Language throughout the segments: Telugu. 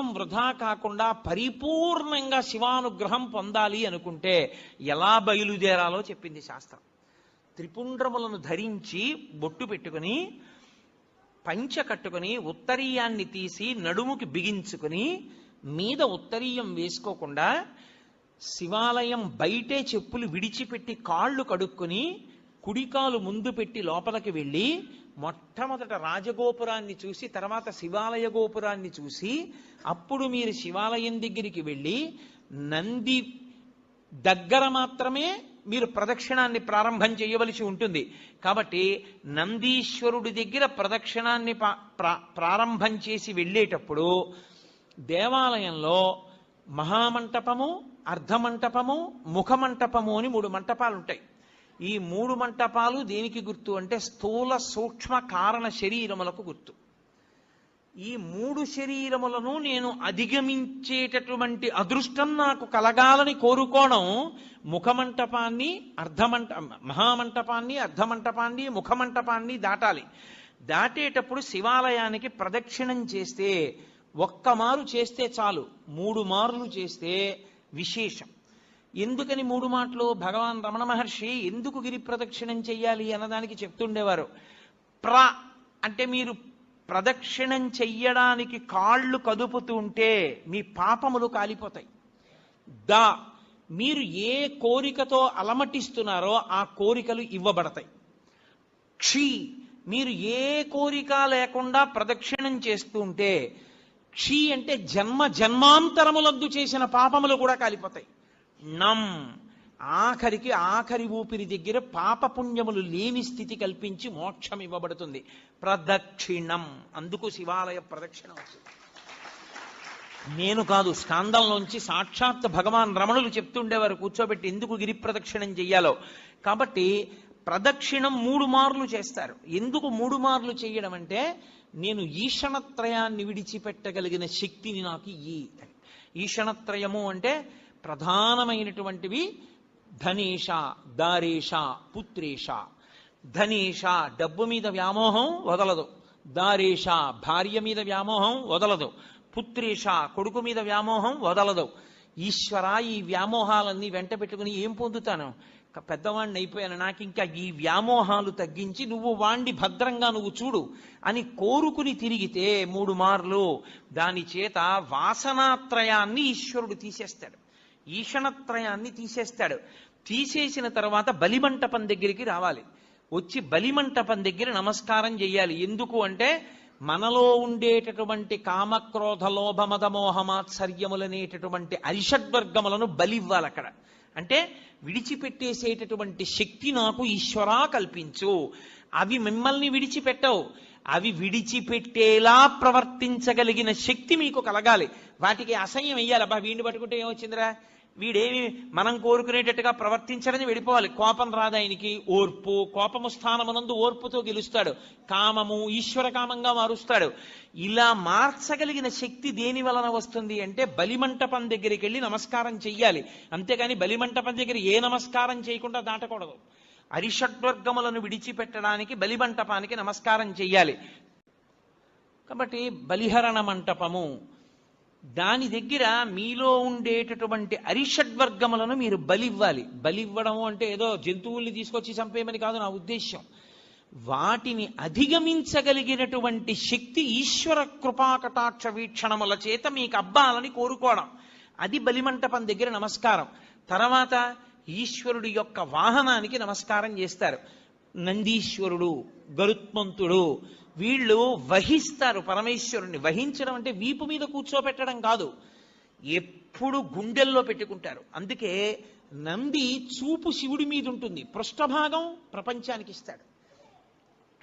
పుష్పం వృధా కాకుండా పరిపూర్ణంగా శివానుగ్రహం పొందాలి అనుకుంటే ఎలా బయలుదేరాలో చెప్పింది శాస్త్రం. త్రిపుండ్రములను ధరించి బొట్టు పెట్టుకుని పంచ కట్టుకుని ఉత్తరీయాన్ని తీసి నడుముకి బిగించుకుని మీద ఉత్తరీయం వేసుకోకుండా శివాలయం బయటే చెప్పులు విడిచిపెట్టి కాళ్ళు కడుక్కుని కుడికాలు ముందు పెట్టి లోపలికి వెళ్ళి మొట్టమొదట రాజగోపురాన్ని చూసి తర్వాత శివాలయ గోపురాన్ని చూసి అప్పుడు మీరు శివాలయం దగ్గరికి వెళ్ళి నంది దగ్గర మాత్రమే మీరు ప్రదక్షిణాన్ని ప్రారంభం చేయవలసి ఉంటుంది. కాబట్టి నందీశ్వరుడి దగ్గర ప్రదక్షిణాన్ని పా- ప్రా- ప్రారంభం చేసి వెళ్ళేటప్పుడు దేవాలయంలో మహామంటపము అర్ధమంటపము ముఖమంటపము అని మూడు మంటపాలు ఉంటాయి ఈ మూడు మంటపాలు దేనికి గుర్తు అంటే స్థూల సూక్ష్మ కారణ శరీరములకు గుర్తు. ఈ మూడు శరీరములను నేను అధిగమించేటటువంటి అదృష్టం నాకు కలగాలని కోరుకోవడం ముఖమంటపాన్ని అర్ధమంట మహామంటపాన్ని అర్ధమంటపాన్ని ముఖమంటపాన్ని దాటాలి. దాటేటప్పుడు శివాలయానికి ప్రదక్షిణం చేస్తే ఒక్క మారు చేస్తే చాలు మూడు మార్లు చేస్తే విశేషం. ఎందుకని మూడు మాటలు? భగవాన్ రమణ మహర్షి ఎందుకు గిరి ప్రదక్షిణం చెయ్యాలి అన్నదానికి చెప్తుండేవారు. ప్ర అంటే మీరు ప్రదక్షిణం చెయ్యడానికి కాళ్ళు కదుపుతుంటే మీ పాపములు కాలిపోతాయి. ద మీరు ఏ కోరికతో అలమటిస్తున్నారో ఆ కోరికలు ఇవ్వబడతాయి. క్షీ మీరు ఏ కోరిక లేకుండా ప్రదక్షిణం చేస్తుంటే క్షీ అంటే జన్మ జన్మాంతరములందు చేసిన పాపములు కూడా కాలిపోతాయి. నం ఆఖరికి ఆఖరి ఊపిరి దగ్గర పాపపుణ్యములు లేని స్థితి కల్పించి మోక్షం ఇవ్వబడుతుంది. ప్రదక్షిణం. అందుకు శివాలయ ప్రదక్షిణ నేను కాదు స్కాందంలోంచి సాక్షాత్ భగవాన్ రమణులు చెప్తుండేవారు కూర్చోబెట్టి ఎందుకు గిరి ప్రదక్షిణం చెయ్యాలో. కాబట్టి ప్రదక్షిణం మూడు మార్లు చేస్తారు. ఎందుకు మూడు మార్లు చేయడం అంటే నేను ఈషణత్రయాన్ని విడిచిపెట్టగలిగిన శక్తిని నాకు ఈ ఈషణత్రయము అంటే ప్రధానమైనటువంటివి ధనేష దారేష పుత్రేష. ధనేష డబ్బు మీద వ్యామోహం వదలదు. దారేష భార్య మీద వ్యామోహం వదలదు. పుత్రేష కొడుకు మీద వ్యామోహం వదలదు. ఈశ్వర ఈ వ్యామోహాలన్నీ వెంట పెట్టుకుని ఏం పొందుతాను? పెద్దవాణ్ణి అయిపోయాను. నాకు ఇంకా ఈ వ్యామోహాలు తగ్గించి నువ్వు వాణ్ణి భద్రంగా నువ్వు చూడు అని కోరుకుని తిరిగితే మూడు మార్లు దాని చేత వాసనాత్రయాన్ని ఈశ్వరుడు తీసేస్తాడు. ఈషణత్రయాన్ని తీసేస్తాడు. తీసేసిన తర్వాత బలిమంటపం దగ్గరికి రావాలి. వచ్చి బలిమంటపం దగ్గర నమస్కారం చెయ్యాలి ఎందుకు అంటే మనలో ఉండేటటువంటి కామక్రోధ లోభమద మోహమాత్సర్యములనేటటువంటి అరిషడ్వర్గములను బలివ్వాలి అక్కడ. అంటే విడిచిపెట్టేసేటటువంటి శక్తి నాకు ఈశ్వరా కల్పించు. అవి మిమ్మల్ని విడిచిపెట్టవు. అవి విడిచిపెట్టేలా ప్రవర్తించగలిగిన శక్తి మీకు కలగాలి. వాటికి అసహ్యం వెయ్యాలి. అబ్బా వీడిని పట్టుకుంటే ఏమొచ్చిందిరా? వీడేమి మనం కోరుకునేటట్టుగా ప్రవర్తించడని వెళ్ళిపోవాలి. కోపం రాదు ఆయనకి. ఓర్పు కోపము స్థానమునందు ఓర్పుతో గెలుస్తాడు. కామము ఈశ్వర కామంగా మారుస్తాడు. ఇలా మార్చగలిగిన శక్తి దేని వలన వస్తుంది అంటే బలిమంటపం దగ్గరికి వెళ్ళి నమస్కారం చెయ్యాలి. అంతేకాని బలిమంటపం దగ్గర ఏ నమస్కారం చేయకుండా దాటకూడదు. అరిషడ్వర్గములను విడిచిపెట్టడానికి బలిమంటపానికి నమస్కారం చెయ్యాలి. కాబట్టి బలిహరణ మంటపము దాని దగ్గర మీలో ఉండేటటువంటి అరిషడ్వర్గములను మీరు బలివ్వాలి. బలివ్వడము అంటే ఏదో జంతువుల్ని తీసుకొచ్చి చంపేయమని కాదు నా ఉద్దేశ్యం. వాటిని అధిగమించగలిగినటువంటి శక్తి ఈశ్వర కృపాకటాక్ష వీక్షణముల చేత మీకు అబ్బాలని కోరుకోవడం. అది బలిమంటపం దగ్గర నమస్కారం. తర్వాత ఈశ్వరుడి యొక్క వాహనానికి నమస్కారం చేస్తారు. నందీశ్వరుడు గరుత్మంతుడు వీళ్ళు వహిస్తారు పరమేశ్వరుణ్ణి. వహించడం అంటే వీపు మీద కూర్చోపెట్టడం కాదు. ఎప్పుడు గుండెల్లో పెట్టుకుంటారు. అందుకే నంది చూపు శివుడి మీద ఉంటుంది. పృష్ఠభాగం ప్రపంచానికి ఇస్తాడు.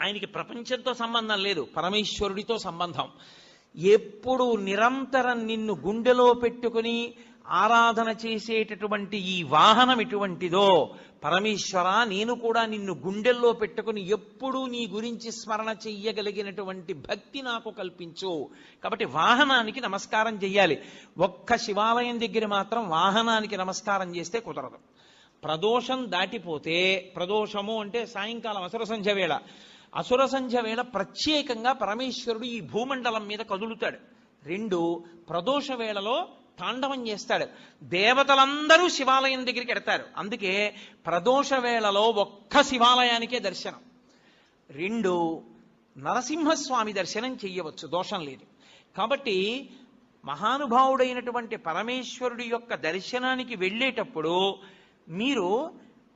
ఆయనకి ప్రపంచంతో సంబంధం లేదు పరమేశ్వరుడితో సంబంధం. ఎప్పుడు నిరంతరం నిన్ను గుండెలో పెట్టుకుని ఆరాధన చేసేటటువంటి ఈ వాహనం ఎటువంటిదో పరమేశ్వర నేను కూడా నిన్ను గుండెల్లో పెట్టుకుని ఎప్పుడూ నీ గురించి స్మరణ చెయ్యగలిగినటువంటి భక్తి నాకు కల్పించు. కాబట్టి వాహనానికి నమస్కారం చెయ్యాలి. ఒక్క శివాలయం దగ్గర మాత్రం వాహనానికి నమస్కారం చేస్తే కుదరదు. ప్రదోషం దాటిపోతే ప్రదోషము అంటే సాయంకాలం అసుర సంధ్య వేళ. అసుర సంధ్య వేళ ప్రత్యేకంగా పరమేశ్వరుడు ఈ భూమండలం మీద కదులుతాడు. రెండు ప్రదోష వేళలో తాండవం చేస్తాడు. దేవతలందరూ శివాలయం దగ్గరికి ఎడతారు. అందుకే ప్రదోష వేళలో ఒక్క శివాలయానికే దర్శనం. రెండు నరసింహస్వామి దర్శనం చెయ్యవచ్చు. దోషం లేదు. కాబట్టి మహానుభావుడైనటువంటి పరమేశ్వరుడి యొక్క దర్శనానికి వెళ్ళేటప్పుడు మీరు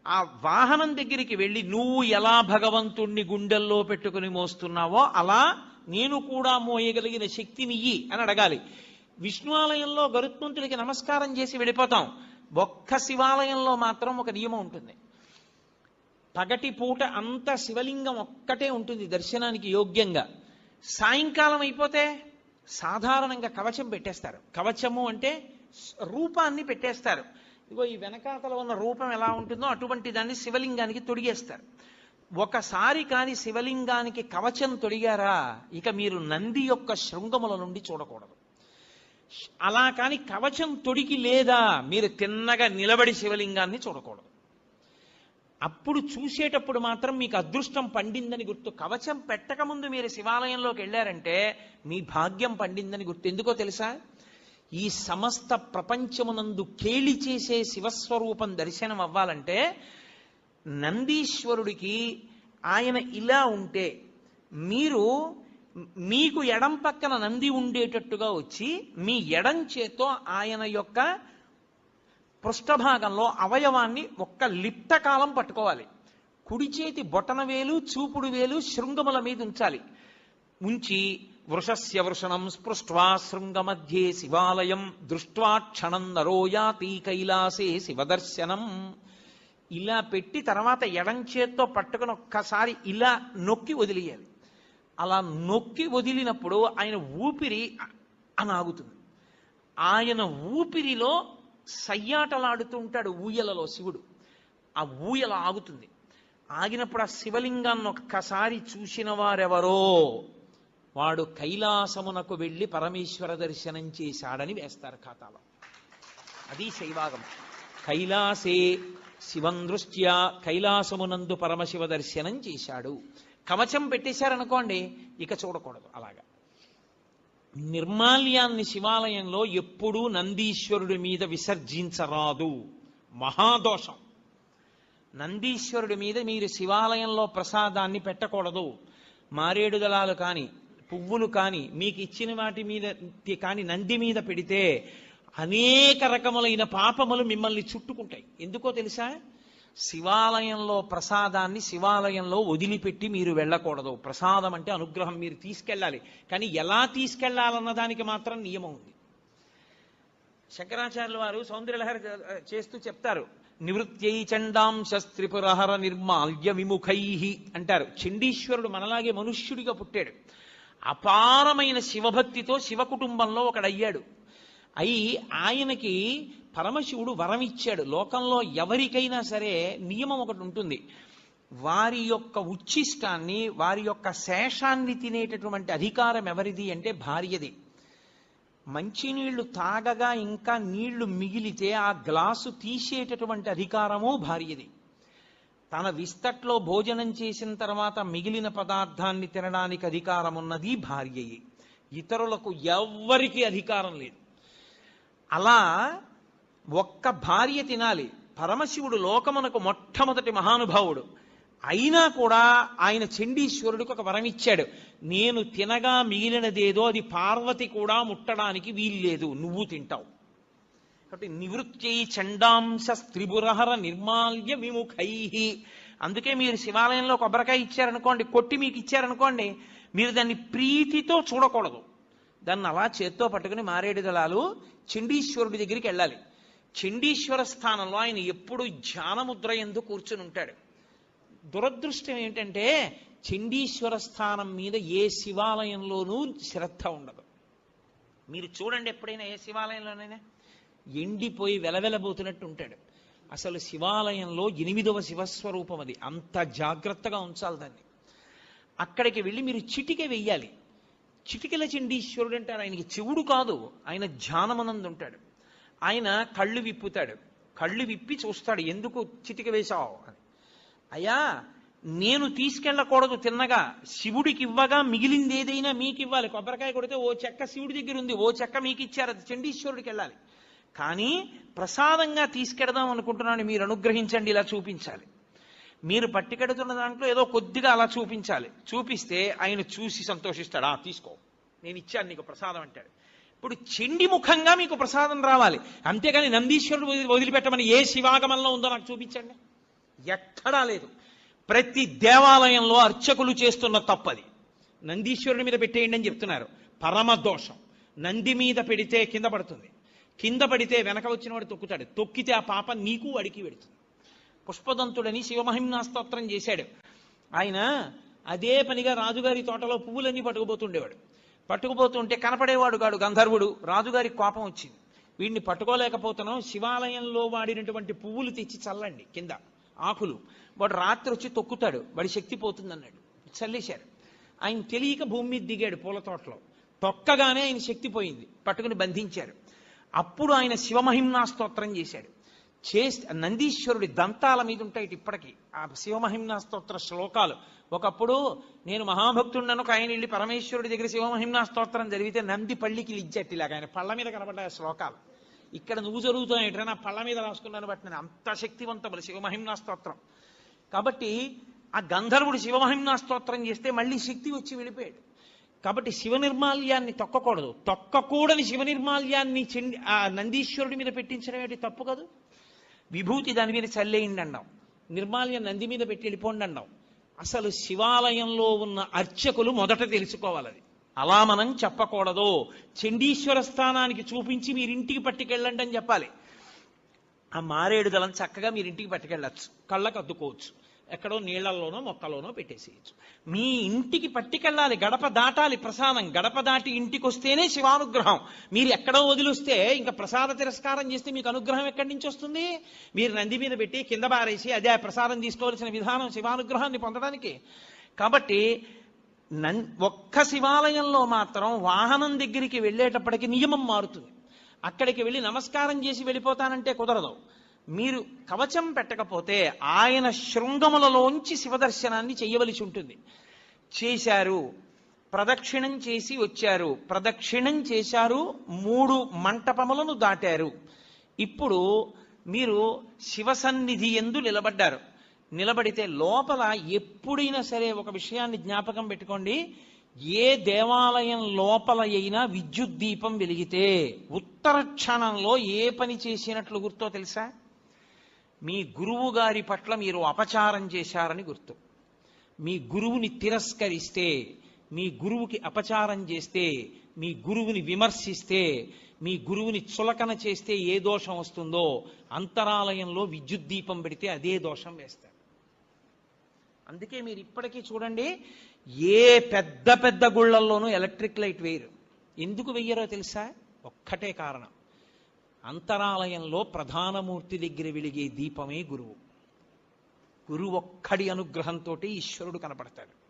ఆ వాహనం దగ్గరికి వెళ్ళి నువ్వు ఎలా భగవంతుణ్ణి గుండెల్లో పెట్టుకుని మోస్తున్నావో అలా నేను కూడా మోయగలిగిన శక్తినియ్యి అని అడగాలి. విష్ణు ఆలయంలో గరుత్మంతుడికి నమస్కారం చేసి వెళ్ళిపోతాం. ఒక్క శివాలయంలో మాత్రం ఒక నియమం ఉంటుంది. పగటి పూట అంత శివలింగం ఒక్కటే ఉంటుంది దర్శనానికి యోగ్యంగా. సాయంకాలం అయిపోతే సాధారణంగా కవచం పెట్టేస్తారు. కవచము అంటే రూపాన్ని పెట్టేస్తారు. ఇగో ఈ వెనకాతల ఉన్న రూపం ఎలా ఉంటుందో అటువంటి దాన్ని శివలింగానికి తొడిగేస్తారు. ఒకసారి కాని శివలింగానికి కవచం తొడిగారా ఇక మీరు నంది యొక్క శృంగముల నుండి చూడకూడదు. అలా కాని కవచం తొడిగి లేదా మీరు తిన్నగా నిలబడి శివలింగాన్ని చూడకూడదు. అప్పుడు చూసేటప్పుడు మాత్రం మీకు అదృష్టం పండిందని గుర్తు. కవచం పెట్టకముందు మీరు శివాలయంలోకి వెళ్ళారంటే మీ భాగ్యం పండిందని గుర్తు. ఎందుకో తెలుసా? ఈ సమస్త ప్రపంచమునందు కేళి చేసే శివస్వరూపం దర్శనం అవ్వాలంటే నందీశ్వరుడికి ఆయన ఇలా ఉంటే మీరు మీకు ఎడం పక్కన నంది ఉండేటట్టుగా వచ్చి మీ ఎడం చేత్తో ఆయన యొక్క పృష్ఠభాగంలో అవయవాన్ని ఒక్క లిప్త కాలం పట్టుకోవాలి. కుడి చేతి బొటన వేలు చూపుడు వేలు శృంగముల మీద ఉంచాలి. ఉంచి వృషస్య వృషణం స్పృష్ట్వా శృంగమధ్యే శివాలయం దృష్ట్వా క్షణం నరోయాతి కైలాసే శివదర్శనం. ఇలా పెట్టి తర్వాత ఎడం చేత్తో పట్టుకుని ఒక్కసారి ఇలా నొక్కి వదిలేయాలి. అలా నొక్కి వదిలినప్పుడు ఆయన ఊపిరి అని ఆగుతుంది. ఆయన ఊపిరిలో సయ్యాటలాడుతుంటాడు ఊయలలో శివుడు. ఆ ఊయల ఆగుతుంది. ఆగినప్పుడు ఆ శివలింగాన్ని ఒక్కసారి చూసిన వారెవరో వాడు కైలాసమునకు వెళ్ళి పరమేశ్వర దర్శనం చేశాడని వేస్తారు ఖాతాలో. అది శైవాగం కైలాసే శివం దృష్ట్యా కైలాసమునందు పరమశివ దర్శనం చేశాడు. కవచం పెట్టేశారనుకోండి ఇక చూడకూడదు అలాగా. నిర్మాల్యాన్ని శివాలయంలో ఎప్పుడూ నందీశ్వరుడి మీద విసర్జించరాదు. మహాదోషం. నందీశ్వరుడి మీద మీరు శివాలయంలో ప్రసాదాన్ని పెట్టకూడదు. మారేడు దళాలు కానీ పువ్వులు కానీ మీకు ఇచ్చిన వాటి మీద కానీ నంది మీద పెడితే అనేక రకములైన పాపములు మిమ్మల్ని చుట్టుకుంటాయి. ఎందుకో తెలుసా? శివాలయంలో ప్రసాదాన్ని శివాలయంలో వదిలిపెట్టి మీరు వెళ్ళకూడదు. ప్రసాదం అంటే అనుగ్రహం మీరు తీసుకెళ్ళాలి. కానీ ఎలా తీసుకెళ్ళాలన్న దానికి మాత్రం నియమం ఉంది. శంకరాచార్యుల వారు సౌందర్యలహరి చేస్తూ చెప్తారు. నివృత్యై చండాంశ త్రిపురహర నిర్మాల్య విముఖై అంటారు. చండీశ్వరుడు మనలాగే మనుష్యుడిగా పుట్టాడు. అపారమైన శివభక్తితో శివ కుటుంబంలో ఒకడయ్యాడు. అయి ఆయనకి పరమశివుడు వరం ఇచ్చాడు లోకంలో ఎవరికైనా సరే నియమం ఒకటి ఉంటుంది. వారి యొక్క ఉచ్ఛిష్టాన్ని వారి యొక్క శేషాన్ని తినేటటువంటి అధికారం ఎవరిది అంటే భార్యది. మంచినీళ్ళు తాగగా ఇంకా నీళ్ళు మిగిలితే ఆ గ్లాసు తీసేటటువంటి అధికారము భార్యది. తన విస్తట్లో భోజనం చేసిన తర్వాత మిగిలిన పదార్థాన్ని తినడానికి అధికారం ఉన్నది భార్యయే. ఇతరులకు ఎవ్వరికీ అధికారం లేదు. అలా ఒక్క భార్య తినాలి. పరమశివుడు లోకమునకు మొట్టమొదటి మహానుభావుడు. అయినా కూడా ఆయన చండీశ్వరుడికి ఒక వరం ఇచ్చాడు. నేను తినగా మిగిలినదేదో అది పార్వతి కూడా ముట్టడానికి వీల్లేదు. నువ్వు తింటావు. కాబట్టి నివృత్తి చండాంశ త్రిపురహర నిర్మాల్య విముఖై. అందుకే మీరు శివాలయంలో కొబ్బరికాయ ఇచ్చారనుకోండి కొట్టి మీకు ఇచ్చారనుకోండి మీరు దాన్ని ప్రీతితో చూడకూడదు. దాన్ని అలా చేత్తో పట్టుకుని మారేడు దళాలు చండీశ్వరుడి దగ్గరికి వెళ్ళాలి. చండీశ్వర స్థానంలో ఆయన ఎప్పుడు ధ్యానముద్ర ఎందు కూర్చుని ఉంటాడు. దురదృష్టం ఏంటంటే చండీశ్వర స్థానం మీద ఏ శివాలయంలోనూ శ్రద్ధ ఉండదు. మీరు చూడండి ఎప్పుడైనా ఏ శివాలయంలోనైనా. ఎండిపోయి వెలవెలబోతున్నట్టు ఉంటాడు. అసలు శివాలయంలో ఎనిమిదవ శివస్వరూపం అది. అంత జాగ్రత్తగా ఉంచాలి దాన్ని. అక్కడికి వెళ్ళి మీరు చిటిక వెయ్యాలి. చిటికెల చండీశ్వరుడు అంటారు ఆయనకి చెవుడు కాదు. ఆయన ధ్యానమనందు ఉంటాడు ఆయన కళ్ళు విప్పుతాడు. కళ్ళు విప్పి చూస్తాడు ఎందుకు చిటిక వేశావు? అని. అయ్యా నేను తీసుకెళ్ళకూడదు తిన్నగా శివుడికి ఇవ్వగా మిగిలింది ఏదైనా మీకు ఇవ్వాలి కొబ్బరికాయ కొడితే ఓ చెక్క శివుడి దగ్గర ఉంది ఓ చెక్క మీకు ఇచ్చారు అది చండీశ్వరుడికి వెళ్ళాలి కానీ ప్రసాదంగా తీసుకెడదాం అనుకుంటున్నాను మీరు అనుగ్రహించండి ఇలా చూపించాలి. మీరు పట్టుకెడుతున్న దాంట్లో ఏదో కొద్దిగా అలా చూపించాలి. చూపిస్తే ఆయన చూసి సంతోషిస్తాడు. ఆ తీసుకో. నేను ఇచ్చాను నీకు ప్రసాదం అంటాడు. ఇప్పుడు చెండి ముఖంగా మీకు ప్రసాదం రావాలి. అంతేగాని నందీశ్వరుడు వదిలి వదిలిపెట్టమని ఏ శివాగమంలో ఉందో నాకు చూపించండి. ఎక్కడా లేదు. ప్రతి దేవాలయంలో అర్చకులు చేస్తున్న తప్పది. నందీశ్వరుడి మీద పెట్టేయండి అని చెప్తున్నారు. పరమ దోషం. నంది మీద పెడితే కింద పడుతుంది. కింద పడితే వెనక వచ్చిన వాడు తొక్కుతాడు. తొక్కితే ఆ పాప నీకు అడికి పెడుతుంది. పుష్పదంతుడని శివమహిమ్నాస్తోత్రం చేశాడు. ఆయన అదే పనిగా రాజుగారి తోటలో పువ్వులన్నీ పట్టుకుపోతుండేవాడు. పట్టుకుపోతుంటే కనపడేవాడు కాడు గంధర్వుడు. రాజుగారికి కోపం వచ్చింది. వీడిని పట్టుకోలేకపోతున్నాం. శివాలయంలో వాడినటువంటి పువ్వులు తెచ్చి చల్లండి కింద. ఆకులు. వాడు రాత్రి వచ్చి తొక్కుతాడు. వాడి శక్తి పోతుంది అన్నాడు చల్లేశారు. ఆయన తెలియక భూమి మీద దిగాడు పూల తోటలో. తొక్కగానే ఆయన శక్తి పోయింది. పట్టుకుని బంధించారు. అప్పుడు ఆయన శివమహిమ్నా స్తోత్రం చేశాడు. చేస్తే నందీశ్వరుడి దంతాల మీద ఉంటాయి ఇప్పటికీ. ఆ శివమహిమ్నా స్తోత్ర శ్లోకాలు ఒకప్పుడు నేను మహాభక్తుడినను ఆయన వెళ్ళి పరమేశ్వరుడి దగ్గర శివమహిమ్నా స్తోత్రం జరిగితే నంది పళ్ళికి లిజ్జట్టి ఇలాగ ఆయన పళ్ళ మీద కనబడ్డ శ్లోకాలు. ఇక్కడ నువ్వు జరుగుతున్నాయి నా పళ్ళ మీద రాసుకున్నాను బట్టి నేను అంత శక్తివంతములు. శివమహిమ్నా స్తోత్రం కాబట్టి ఆ గంధర్వుడు శివమహిమ్నా స్తోత్రం చేస్తే మళ్ళీ శక్తి వచ్చి వెళ్ళిపోయాడు కాబట్టి శివ నిర్మాల్యాన్ని తొక్కకూడదు. తొక్కకూడని శివ నిర్మాల్యాన్ని చెండి ఆ నందీశ్వరుడి మీద పెట్టించడం ఏంటి తప్పు కాదు. విభూతి దాని మీద చల్లేయండి అన్నాం నిర్మాల్యం నంది మీద పెట్టి వెళ్ళిపోండి అన్నాం అసలు శివాలయంలో ఉన్న అర్చకులు మొదట తెలుసుకోవాలి అది అలా మనం చెప్పకూడదు. చండీశ్వర స్థానానికి చూపించి మీరింటికి పట్టుకెళ్ళండి అని చెప్పాలి. ఆ మారేడు దళం చక్కగా మీరింటికి పట్టుకెళ్ళచ్చు. కళ్ళకు అద్దుకోవచ్చు. ఎక్కడో నీళ్ళలోనో మొక్కలోనో పెట్టేసేయచ్చు. మీ ఇంటికి పట్టుకెళ్ళాలి గడప దాటాలి ప్రసాదం. గడప దాటి ఇంటికి వస్తేనే శివానుగ్రహం. మీరు ఎక్కడో వదిలిస్తే ఇంకా ప్రసాద తిరస్కారం చేస్తే మీకు అనుగ్రహం ఎక్కడి నుంచి వస్తుంది? మీరు నంది మీద పెట్టి కింద బారేసి అదే ఆ ప్రసాదం తీసుకోవాల్సిన విధానం శివానుగ్రహాన్ని పొందడానికి. కాబట్టి నన్ ఒక్క శివాలయంలో మాత్రం వాహనం దగ్గరికి వెళ్ళేటప్పటికి నియమం మారుతుంది. అక్కడికి వెళ్ళి నమస్కారం చేసి వెళ్ళిపోతానంటే కుదరదు. మీరు కవచం పెట్టకపోతే ఆయన శృంగములలోంచి శివదర్శనాన్ని చేయవలసి ఉంటుంది. చేశారు ప్రదక్షిణం చేసి వచ్చారు. ప్రదక్షిణం చేశారు మూడు మంటపములను దాటారు. ఇప్పుడు మీరు శివసన్నిధి ఎందు నిలబడ్డారు. నిలబడితే లోపల ఎప్పుడైనా సరే ఒక విషయాన్ని జ్ఞాపకం పెట్టుకోండి. ఏ దేవాలయం లోపల అయినా విద్యుత్ దీపం వెలిగితే ఉత్తర క్షణంలో ఏ పని చేసినట్లు గుర్తో తెలుసా? మీ గురువు గారి పట్ల మీరు అపచారం చేశారని గుర్తు. మీ గురువుని తిరస్కరిస్తే మీ గురువుకి అపచారం చేస్తే మీ గురువుని విమర్శిస్తే మీ గురువుని చులకన చేస్తే ఏ దోషం వస్తుందో అంతరాలయంలో విద్యుత్ దీపం పెడితే అదే దోషం వేస్తారు. అందుకే మీరు ఇప్పటికీ చూడండి ఏ పెద్ద పెద్ద గుళ్ళల్లోనూ ఎలక్ట్రిక్ లైట్ వేయరు. ఎందుకు వెయ్యరో తెలుసా? ఒక్కటే కారణం. అంతరాలయంలో ప్రధానమూర్తి దగ్గర వెలిగే దీపమే గురువు. గురువు ఒక్కడి అనుగ్రహంతో ఈశ్వరుడు కనపడతాడు.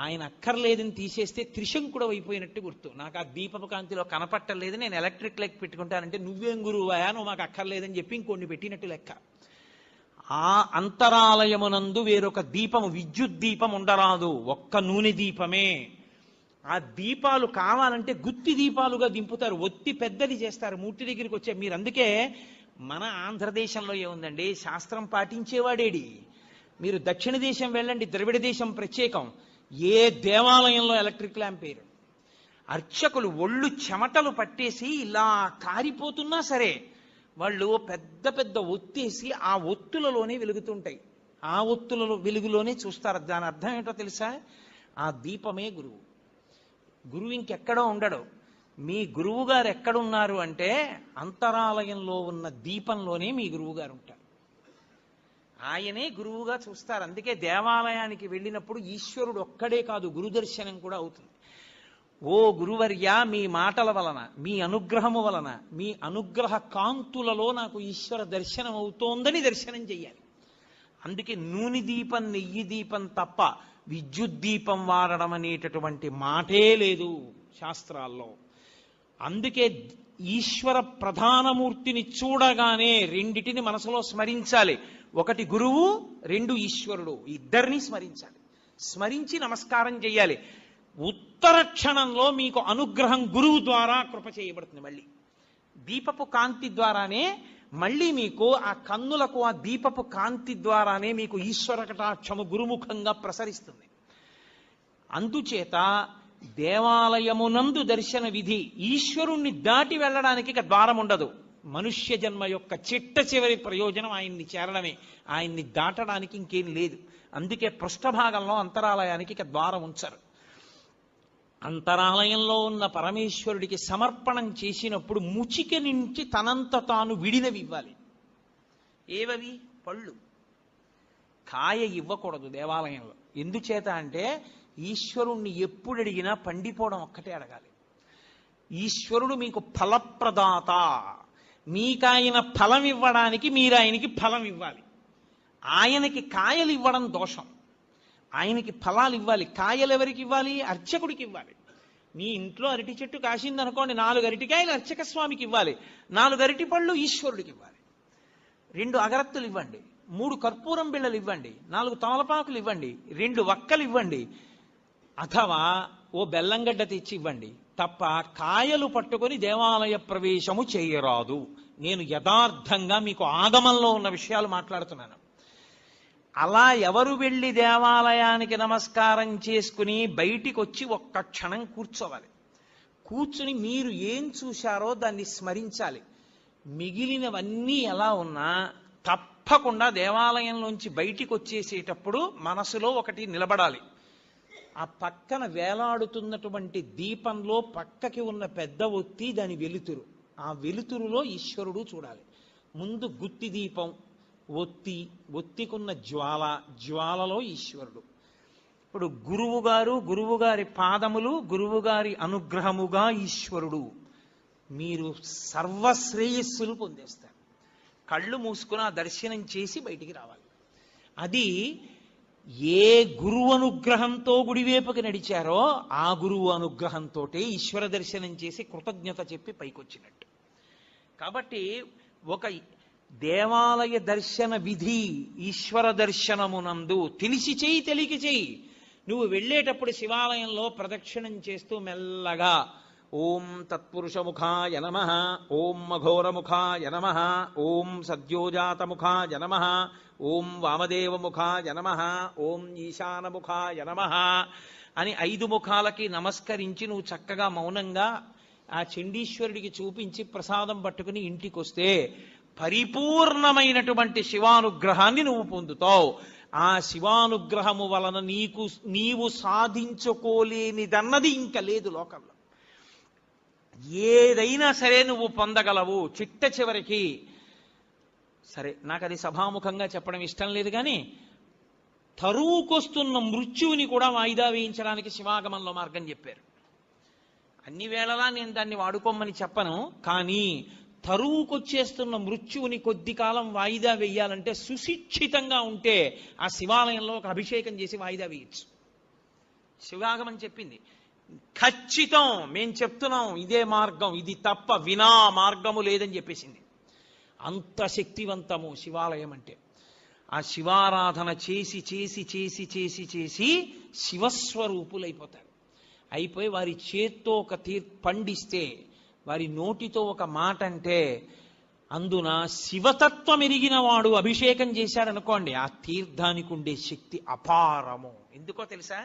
ఆయన అక్కర్లేదని తీసేస్తే త్రిశంకుడు అయిపోయినట్టు గుర్తు. నాకు ఆ దీపపు కాంతిలో కనపట్టలేదు నేను ఎలక్ట్రిక్ లైట్ పెట్టుకుంటానంటే నువ్వేం గురువు అయా నువ్వు మాకు అక్కర్లేదని చెప్పి ఇంకొన్ని పెట్టినట్టు లెక్క. ఆ అంతరాలయమునందు వేరొక దీపము విద్యుత్ దీపం ఉండరాదు. ఒక్క నూనె దీపమే. ఆ దీపాలు కావాలంటే గుత్తి దీపాలుగా దింపుతారు ఒత్తి పెద్దది చేస్తారు. మూర్తి దగ్గరికి వచ్చే మీరు అందుకే మన ఆంధ్రదేశంలో ఏముందండి? శాస్త్రం పాటించేవాడేడి. మీరు దక్షిణ దేశం వెళ్ళండి ద్రవిడ దేశం ప్రత్యేకం. ఏ దేవాలయంలో ఎలక్ట్రిక్ ల్యాంప్ పేరు అర్చకులు ఒళ్ళు చెమటలు పట్టేసి ఇలా కారిపోతున్నా సరే వాళ్ళు పెద్ద పెద్ద ఒత్తేసి ఆ ఒత్తులలోనే వెలుగుతుంటాయి. ఆ ఒత్తులలో వెలుగులోనే చూస్తారు. దాని అర్థం ఏంటో తెలుసా? ఆ దీపమే గురువు. గురువు ఇంకెక్కడో ఉండడు. మీ గురువు గారు ఎక్కడున్నారు అంటే అంతరాలయంలో ఉన్న దీపంలోనే మీ గురువు గారు ఉంటారు. ఆయనే గురువుగా చూస్తారు. అందుకే దేవాలయానికి వెళ్ళినప్పుడు ఈశ్వరుడు ఒక్కడే కాదు గురు దర్శనం కూడా అవుతుంది. ఓ గురువర్య మీ మాటల వలన మీ అనుగ్రహము వలన మీ అనుగ్రహ కాంతులలో నాకు ఈశ్వర దర్శనం అవుతోందని దర్శనం చెయ్యాలి. అందుకే నూనె దీపం నెయ్యి దీపం తప్ప విద్యుత్ దీపం వాడడం అనేటటువంటి మాటే లేదు శాస్త్రాల్లో. అందుకే ఈశ్వర ప్రధానమూర్తిని చూడగానే రెండిటిని మనసులో స్మరించాలి. ఒకటి గురువు రెండు ఈశ్వరుడు. ఇద్దరిని స్మరించాలి. స్మరించి నమస్కారం చేయాలి ఉత్తర క్షణంలో మీకు అనుగ్రహం గురువు ద్వారా కృప చేయబడుతుంది మళ్ళీ. దీపపు కాంతి ద్వారానే మళ్ళీ మీకు ఆ కన్నులకు ఆ దీపపు కాంతి ద్వారానే మీకు ఈశ్వర కటాక్షము గురుముఖంగా ప్రసరిస్తుంది. అందుచేత దేవాలయమునందు దర్శన విధి ఈశ్వరుణ్ణి దాటి వెళ్ళడానికి ఇక ద్వారం ఉండదు. మనుష్య జన్మ యొక్క చిట్ట చివరి ప్రయోజనం ఆయన్ని చేరడమే. ఆయన్ని దాటడానికి ఇంకేం లేదు. అందుకే పృష్ఠభాగంలో అంతరాలయానికి ఇక ద్వారం ఉంచరు. అంతరాలయంలో ఉన్న పరమేశ్వరుడికి సమర్పణం చేసినప్పుడు ముచిక నుంచి తనంత తాను విడినవి ఇవ్వాలి ఏవవి? పళ్ళు. కాయ ఇవ్వకూడదు దేవాలయంలో. ఎందుచేత అంటే ఈశ్వరుణ్ణి ఎప్పుడు అడిగినా పండిపోవడం ఒక్కటే అడగాలి. ఈశ్వరుడు మీకు ఫలప్రదాత. మీకాయన ఫలం ఇవ్వడానికి మీరు ఆయనకి ఫలం ఇవ్వాలి ఆయనకి కాయలు ఇవ్వడం దోషం. ఆయనకి ఫలాలు ఇవ్వాలి కాయలు ఎవరికి ఇవ్వాలి? అర్చకుడికి ఇవ్వాలి. మీ ఇంట్లో అరటి చెట్టు కాసింది అనుకోండి నాలుగు అరటికాయలు అర్చక స్వామికి ఇవ్వాలి. నాలుగు అరటి పళ్ళు ఈశ్వరుడికి ఇవ్వాలి. రెండు అగరత్తులు ఇవ్వండి. మూడు కర్పూరం బిళ్ళలు ఇవ్వండి. నాలుగు తమలపాకులు ఇవ్వండి. రెండు వక్కలు ఇవ్వండి. అథవా ఓ బెల్లంగడ్డ తెచ్చి ఇవ్వండి. తప్ప కాయలు పట్టుకొని దేవాలయ ప్రవేశము చేయరాదు. నేను యథార్థంగా మీకు ఆగమంలో ఉన్న విషయాలు మాట్లాడుతున్నాను. అలా ఎవరు వెళ్ళి దేవాలయానికి నమస్కారం చేసుకుని బయటికి వచ్చి ఒక్క క్షణం కూర్చోవాలి. కూర్చుని మీరు ఏం చూశారో దాన్ని స్మరించాలి. మిగిలినవన్నీ ఎలా ఉన్నా తప్పకుండా దేవాలయంలోంచి బయటికి వచ్చేసేటప్పుడు మనసులో ఒకటి నిలబడాలి. ఆ పక్కన వేలాడుతున్నటువంటి దీపంలో పక్కకి ఉన్న పెద్ద ఒత్తి దాని వెలుతురు. ఆ వెలుతురులో ఈశ్వరుడు చూడాలి. ముందు గుత్తి దీపం ఒత్తి ఒత్తికున్న జ్వాల జ్వాలలో ఈశ్వరుడు. ఇప్పుడు గురువు గారు గురువు గారి పాదములు గురువు గారి అనుగ్రహముగా ఈశ్వరుడు. మీరు సర్వశ్రేయస్సులు పొందేస్తారు. కళ్ళు మూసుకుని ఆ దర్శనం చేసి బయటికి రావాలి. అది ఏ గురువు అనుగ్రహంతో గుడివేపుకి నడిచారో ఆ గురువు అనుగ్రహంతో ఈశ్వర దర్శనం చేసి కృతజ్ఞత చెప్పి పైకొచ్చినట్టు. కాబట్టి ఒక దేవాలయ దర్శన విధి ఈశ్వర దర్శనమునందు తెలిసి చేయి తెలియక చేయి నువ్వు వెళ్ళేటప్పుడు శివాలయంలో ప్రదక్షిణం చేస్తూ మెల్లగా ఓం తత్పురుషముఖాయ నమ ఓం మఘోరముఖాయ నమ ఓం సద్యోజాతముఖాయ నమ ఓం వామదేవముఖాయ నమ ఓం ఈశానముఖాయ నమ అని ఐదు ముఖాలకి నమస్కరించి నువ్వు చక్కగా మౌనంగా ఆ చండీశ్వరుడికి చూపించి ప్రసాదం పట్టుకుని ఇంటికి వస్తే పరిపూర్ణమైనటువంటి శివానుగ్రహాన్ని నువ్వు పొందుతావు. ఆ శివానుగ్రహము వలన నీకు నీవు సాధించుకోలేనిదన్నది ఇంకా లేదు లోకంలో. ఏదైనా సరే నువ్వు పొందగలవు. చిట్ట చివరికి సరే నాకు అది సభాముఖంగా చెప్పడం ఇష్టం లేదు కానీ తరువుకొస్తున్న మృత్యువుని కూడా వాయిదా వేయించడానికి శివాగమంలో మార్గం చెప్పారు. అన్ని వేళలా నేను దాన్ని వాడుకోమని చెప్పను కానీ తరువుకొచ్చేస్తున్న మృత్యువుని కొద్ది కాలం వాయిదా వేయాలంటే సుశిక్షితంగా ఉంటే ఆ శివాలయంలో ఒక అభిషేకం చేసి వాయిదా వేయచ్చు. శివాగమని చెప్పింది. ఖచ్చితం మేం చెప్తున్నాం ఇదే మార్గం ఇది తప్ప వినా మార్గము లేదని చెప్పేసింది. అంత శక్తివంతము శివాలయం అంటే. ఆ శివారాధన చేసి చేసి చేసి చేసి చేసి శివస్వరూపులైపోతారు. అయిపోయి వారి చేత్తో ఒక తీర్ పండిస్తే వారి నోటితో ఒక మాట అంటే అందున శివతత్వం ఎరిగిన వాడు అభిషేకం చేశాడనుకోండి ఆ తీర్థానికి ఉండే శక్తి అపారము. ఎందుకో తెలుసా?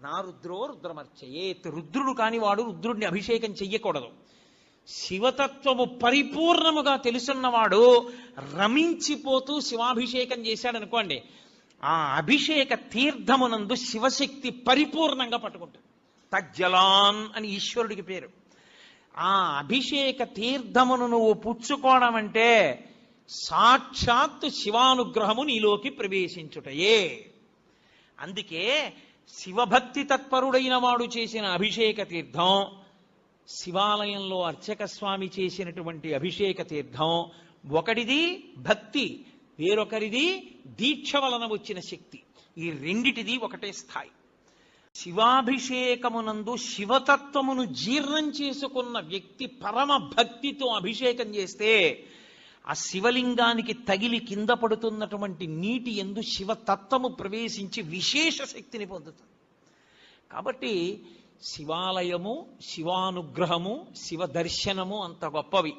నా రుద్రో రుద్రమర్చయేత్. రుద్రుడు కాని వాడు రుద్రుడిని అభిషేకం చెయ్యకూడదు. శివతత్వము పరిపూర్ణముగా తెలుసున్నవాడు రమించిపోతూ శివాభిషేకం చేశాడనుకోండి ఆ అభిషేక తీర్థమునందు శివశక్తి పరిపూర్ణంగా పట్టుకుంటుంది. తజ్జలాన్ అని ఈశ్వరుడికి పేరు. ఆ అభిషేక తీర్థమును నువ్వు పుచ్చుకోవడం అంటే సాక్షాత్తు శివానుగ్రహము నీలోకి ప్రవేశించుటయే. అందుకే శివభక్తి తత్పరుడైన వాడు చేసిన అభిషేక తీర్థం శివాలయంలో అర్చక స్వామి చేసినటువంటి అభిషేక తీర్థం ఒకటిది భక్తి వేరొకరిది దీక్ష వలన వచ్చిన శక్తి. ఈ రెండిటిది ఒకటే స్థాయి. శివాభిషేకమునందు శివతత్వమును జీర్ణం చేసుకున్న వ్యక్తి పరమ భక్తితో అభిషేకం చేస్తే ఆ శివలింగానికి తగిలి కింద పడుతున్నటువంటి నీటి ఎందు శివతత్వము ప్రవేశించి విశేష శక్తిని పొందుతుంది. కాబట్టి శివాలయము శివానుగ్రహము శివ దర్శనము అంత గొప్పవి.